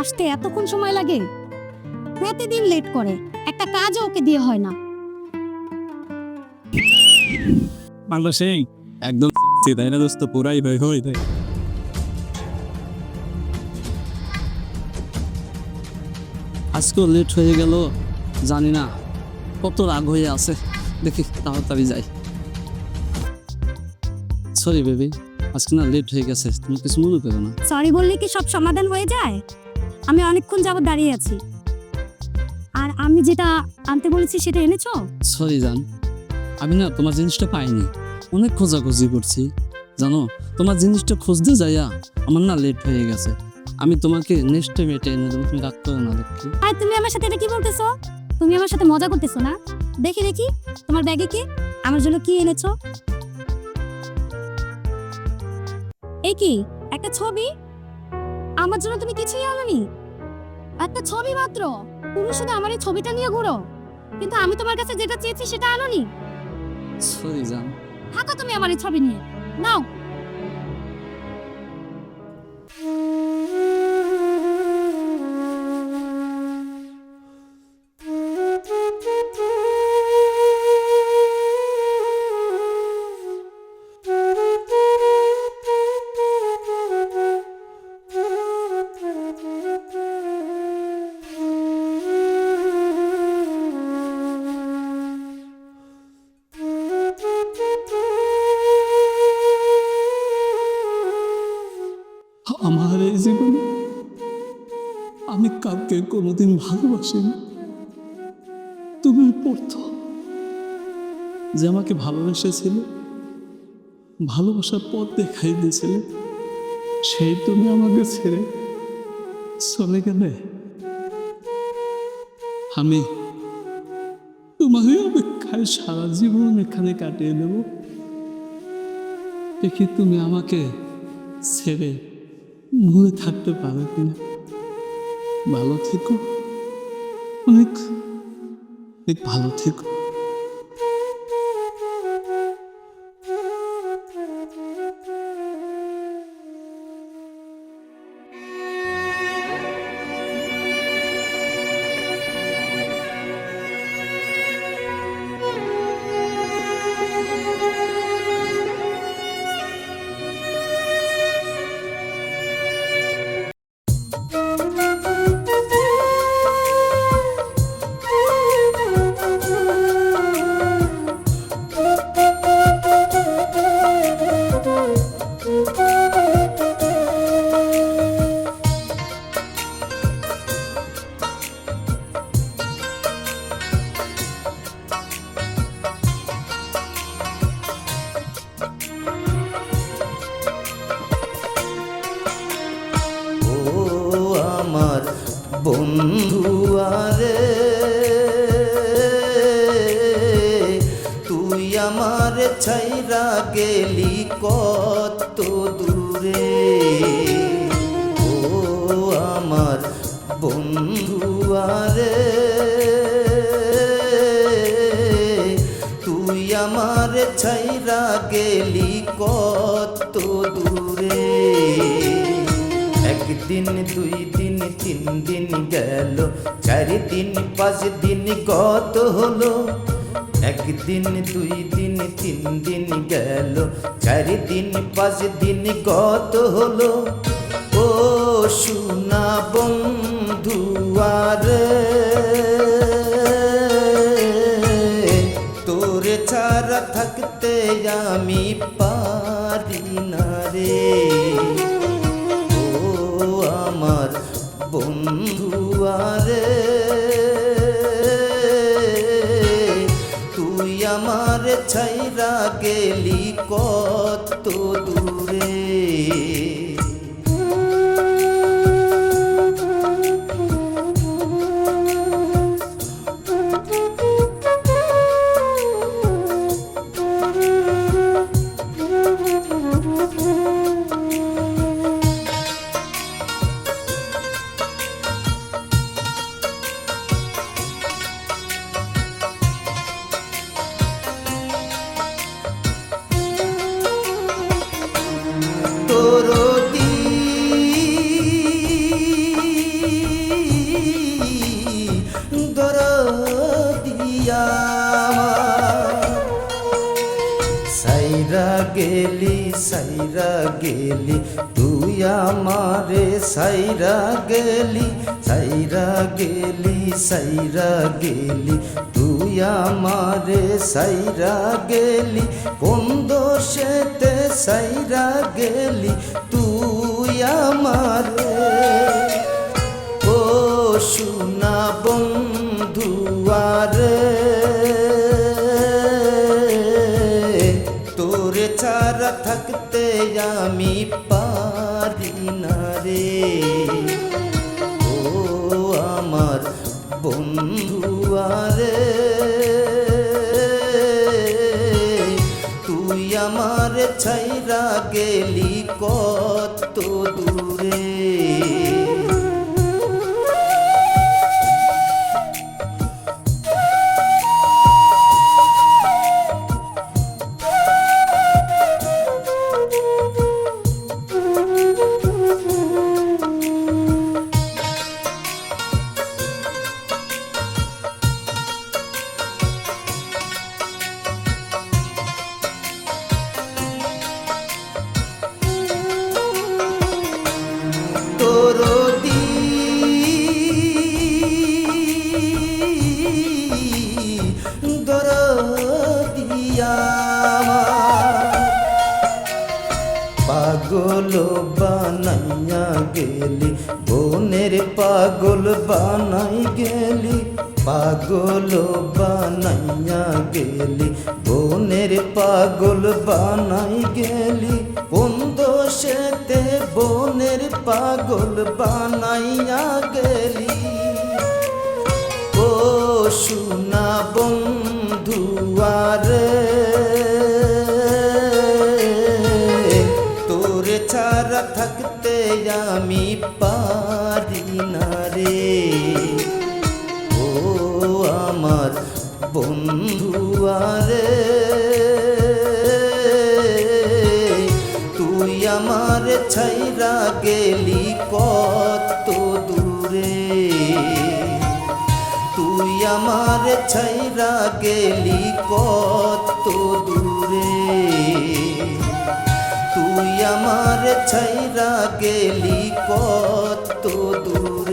আসতে এতক্ষণ সময় লাগে? প্রতিদিন লেট করে একটা কাজও ওকে দিয়ে হয় না। একদম তাই না দোস্ত? পুরাই তাই। আজকেও লেট হয়ে গেল জানি না কত রাগ হয়ে আছে। দেখি তাড়াতাড়ি যাই। সরি বেবি আজকে না লেট হয়ে গেছে তুমি কিছু মনে করো না। সরি বললে কি সব সমাধান হয়ে যায়? আমি অনেকক্ষণ যাবত দাঁড়িয়ে আছি। আর আমি যেটা আনতে বলেছি সেটা এনেছো? সরি জান। আমি না তোমার জিনিসটা পাইনি। অনেক খোঁজাখুঁজি করছি। জানো তোমার জিনিসটা খুঁজতে যাইয়া আমার না লেট হয়ে গেছে। আমি তোমাকে নেক্সট টাইম এটা এনে দেবো তুমি রাগ করো না দেখি। আর তুমি আমার সাথে এটা কি বলতেছো? তুমি আমার সাথে মজা করতেছো না? দেখি দেখি তোমার ব্যাগে কি? আমার জন্য কি এনেছো? এই কি একটা ছবি? আমার জন্য তুমি কিছুই আনোনি। একটা ছবি মাত্র। তুমি শুধু আমার এই ছবিটা নিয়ে ঘুরো। কিন্তু আমি তোমার কাছে যেটা চেয়েছি সেটা আনোনি। সরি জান। থাকো তুমি আমার এই ছবি নিয়ে। নাও। আমি কাউকে কোনোদিন ভালোবাসিনি। তুমি প্রথম যে আমাকে ভালোবেসেছিলে, ভালোবাসার পথ দেখাই দিয়েছিলে, সেই তুমি আমাকে ছেড়ে চলে গেলে। আমি তোমারই অপেক্ষায় সারা জীবন এখানে কাটিয়ে দেব। দেখি তুমি আমাকে ছেড়ে ভুলে থাকতে পারো কিনা। ভালো থেকো। অনেক অনেক ভালো থেকো। ছাইরা গেলি কত দূরে। ও আমার বন্ধু আরে, তুই আমার ছাইরা গেলি কত দূরে। একদিন, দুই দিন, তিন দিন গেল, চার দিন, পাঁচ দিন কত হলো। একদিন, দুই দিন, তিন দিন গেল। চারিদিন, পাঁচ দিন কত হলো। ও সুনা বন্ধু আরে তোরে ছাড়া থাকতে আমি পারি আমার ছাইরা গেলি কত দূরে? সাইরা গেলি, তুই আমারে সাইরা গেলি সাইরা গেলি সাইরা গেলি, তুই আমারে সাইরা গেলি কোন দোষেতে সাইরা গেলি, তুই আমারে। ও সুনা বন্ধুয়ারে ছাড়া থাকতে আমি পারি না রে। ও আমার বন্ধুয়ারে তুই আমার ছাইরা গেলি কত দূরে। পাগল বানাইয়া গেলি, বোনের পাগল বানাই গেলি, পাগল বানাইয়া গেলি, বোনের পাগল বানাই গেলি কোন বোনের পাগল বানাইয়া গেলি। ও সুনা বন্ধুয়ারে আমি পারি না রে ও আমার বন্ধুয়ারে তুই আমার ছাইরা গেলি কত দূরে। তুই আমার ছাইরা গেলি কত দূরে। তুই আমার ছাইরা গেলি কত দূর?